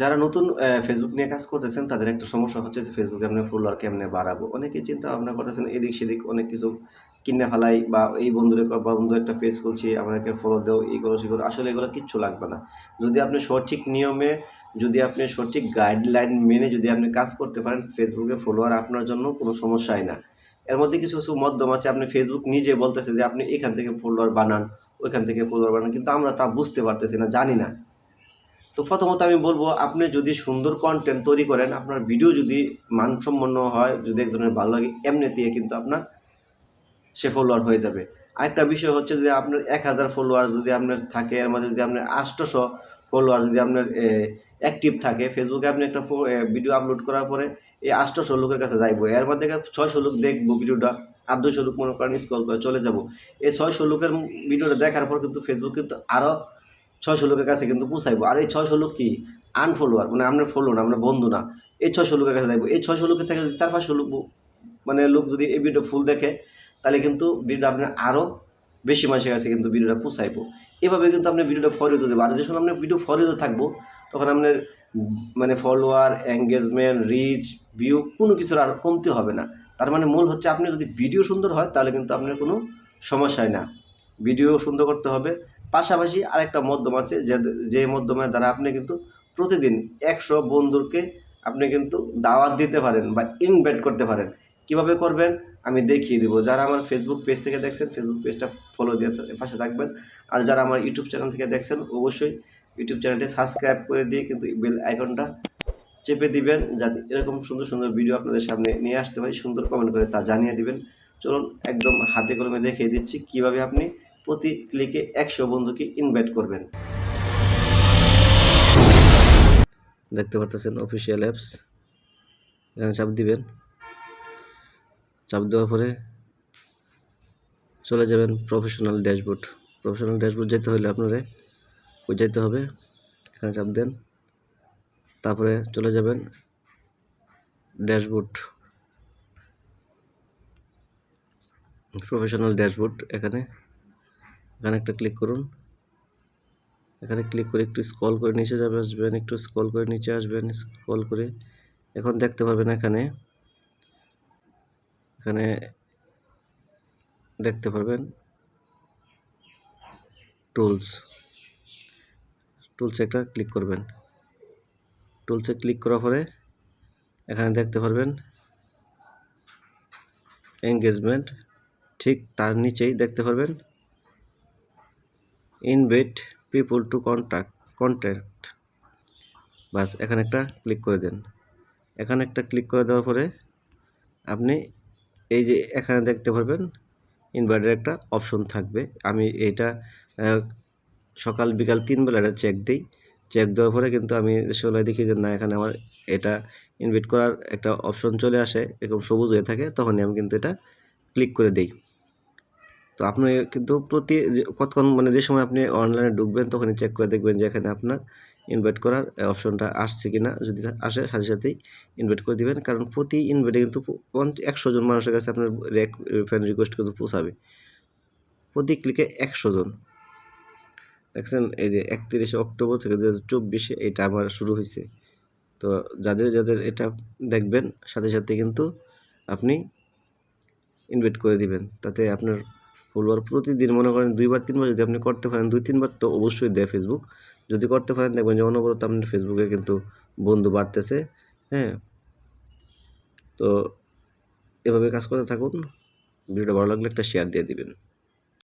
যারা নতুন ফেসবুক নিয়ে কাজ করতেছেন, তাদের একটা সমস্যা হচ্ছে যে ফেসবুকে আপনি ফলোয়ার কেমনে বাড়াবো? অনেকে চিন্তা ভাবনা করতেছেন, এদিক সেদিক অনেক কিছু কিনে ফেলাই বা এই বন্ধুরে বা বন্ধু একটা পেজ খুলছি আমাকে ফলো দেও, এই করো, সেই করো, আসলে এগুলো কিচ্ছু লাগবে না। যদি আপনি সঠিক নিয়মে, যদি আপনি সঠিক গাইডলাইন মেনে যদি আপনি কাজ করতে পারেন ফেসবুকে ফলোয়ার আপনার জন্য কোনো সমস্যাই না। এর মধ্যে কিছু কিছু মধ্যম আছে, আপনি ফেসবুক নিজে বলতেছে যে আপনি এখান থেকে ফলোয়ার বানান, ওইখান থেকে ফলোয়ার বানান, কিন্তু আমরা তা বুঝতে পারতেছি না, জানি না। তো প্রথমত আমি বলব, আপনি যদি সুন্দর কন্টেন্ট তৈরি করেন, আপনার ভিডিও যদি মানসম্পন্ন হয়, যদি একজনের ভালো লাগে এমনিতে কিন্তু আপনার সে ফলোয়ার হয়ে যাবে। আরেকটা বিষয় হচ্ছে যে আপনার এক হাজার ফলোয়ার যদি আপনার থাকে, এর মধ্যে যদি আপনার আটশোশো ফলোয়ার যদি আপনার অ্যাক্টিভ থাকে ফেসবুকে আপনি একটা ভিডিও আপলোড করার পরে এই আটশোশো লোকের কাছে যাইবো। এর মধ্যে ছয়শো লোক দেখব ভিডিওটা আর দুশো লোক মনে করেন স্কল করে চলে যাব। এই ছয়শো লোকের ভিডিওটা দেখার পর কিন্তু ফেসবুক কিন্তু আরও ছয়শো লোকের কাছে কিন্তু পৌঁছাইবো। আর এই ছয়শো লোক কি? আনফলোয়ার মানে আমরা ফলো না আমরা বন্ধু না। এই ছয়শো লোকের কাছে যাইবো। এই ছয়শো লোকের থেকে যদি চার পাঁচশো লোক মানে লোক যদি এই ভিডিও ফুল দেখে, তাহলে কিন্তু ভিডিওটা আপনার আরও বেশি মানুষের কাছে কিন্তু ভিডিওটা পৌঁছাইবো। এভাবে কিন্তু আপনি ভিডিওটা ফরিত দেবো। আর যখন আপনার ভিডিও ফরিত থাকব, তখন আপনার মানে ফলোয়ার এঙ্গেজমেন্ট রিচ ভিউ কোনো কিছুর আর কমতে হবে না। তার মানে মূল হচ্ছে আপনি যদি ভিডিও সুন্দর হয়, তাহলে কিন্তু আপনার কোনো সমস্যাই না। ভিডিও সুন্দর করতে হবে। পাশাপাশি আরেকটা মাধ্যম আছে, যে যে মাধ্যমের দ্বারা আপনি কিন্তু প্রতিদিন একশো বন্ধুকে আপনি কিন্তু দাওয়াত দিতে পারেন বা ইনভাইট করতে পারেন। কীভাবে করবেন? আমি দেখিয়ে দেবো। যারা আমার ফেসবুক পেজ থেকে দেখছেন ফেসবুক পেজটা ফলো দিয়ে পাশে থাকবেন। আর যারা আমার ইউটিউব চ্যানেল থেকে দেখছেন, অবশ্যই ইউটিউব চ্যানেলটি সাবস্ক্রাইব করে দিয়ে কিন্তু বেল আইকনটা চেপে দিবেন, যাতে এরকম সুন্দর সুন্দর ভিডিও আপনাদের সামনে নিয়ে আসতে পারি, সুন্দর কমেন্ট করে তা জানিয়ে দিবেন। চলুন, একদম হাতে কলমে দেখিয়ে দিচ্ছি কীভাবে আপনি প্রতি ক্লিকে একশো বন্ধুকে ইনভাইট করবেন। দেখতে পারতেছেন অফিসিয়াল অ্যাপস এখানে চাপ দিবেন। চাপ দেওয়ার পরে চলে যাবেন প্রফেশনাল ড্যাশবোর্ড প্রফেশনাল ড্যাশবোর্ড যেতে হলে আপনারে কই যেতে হবে? এখানে চাপ দেন। তারপরে চলে যাবেন ড্যাশবোর্ড প্রফেশনাল ড্যাশবোর্ড এখানে এখানে একটা ক্লিক করুন। এখানে ক্লিক করে একটু স্ক্রল করে নিচে যাবে, আসবেন, একটু স্ক্রল করে নিচে আসবেন স্ক্রল করে এখন দেখতে পারবেন এখানে। এখানে দেখতে পারবেন টুলস টুলসে একটা ক্লিক করবেন। টুলসে ক্লিক করার পরে এখানে দেখতে পারবেন এঙ্গেজমেন্ট ঠিক তার নিচেই দেখতে পারবেন invite people to contact contact বাস, এখানে একটা ক্লিক করে দেন। এখানে একটা ক্লিক করে দেওয়ার পরে আপনি এই যে এখানে দেখতে পারবেন ইনভার্টার একটা অপশন থাকবে। আমি এটা সকাল বিকাল তিন বেলা এটা চেক দিই। চেক দেওয়ার পরে কিন্তু আমি সবাই দেখি যে না, এখানে আমার এটা ইনভাইট করার একটা অপশন চলে আসে, এরকম সবুজ হয়ে থাকে, তখনই আমি কিন্তু এটা ক্লিক করে দিই। তো আপনি কিন্তু প্রতি কতক্ষণ মানে যে সময় আপনি অনলাইনে ঢুকবেন, তখনই চেক করে দেখবেন যে এখানে আপনার ইনভাইট করার অপশনটা আসছে কি না যদি আসে, সাথে সাথেই ইনভাইট করে দিবেন। কারণ প্রতি ইনভাইটে কিন্তু একশো জন মানুষের কাছে আপনার রেক ফ্রেন্ড রিকোয়েস্ট কিন্তু পৌঁছাবে। প্রতি ক্লিকে একশো জন। দেখছেন? এই যে একত্রিশে অক্টোবর থেকে দু হাজার চব্বিশে এটা আমার শুরু হয়েছে তো যাদের যাদের এটা দেখবেন, সাথে সাথে কিন্তু আপনি ইনভাইট করে দিবেন। তাতে আপনার ফলোয়ার প্রতিদিন মনে করেন দুইবার, তিনবার যদি আপনি করতে পারেন, দুই, তিনবার তো অবশ্যই দেয় ফেসবুক যদি করতে পারেন, দেখবেন যে অনবরত আপনার ফেসবুকে কিন্তু বন্ধু বাড়তেছে হ্যাঁ? তো এভাবে কাজ করতে থাকুন। ভিডিওটা ভালো লাগলে একটা শেয়ার দিয়ে দিবেন।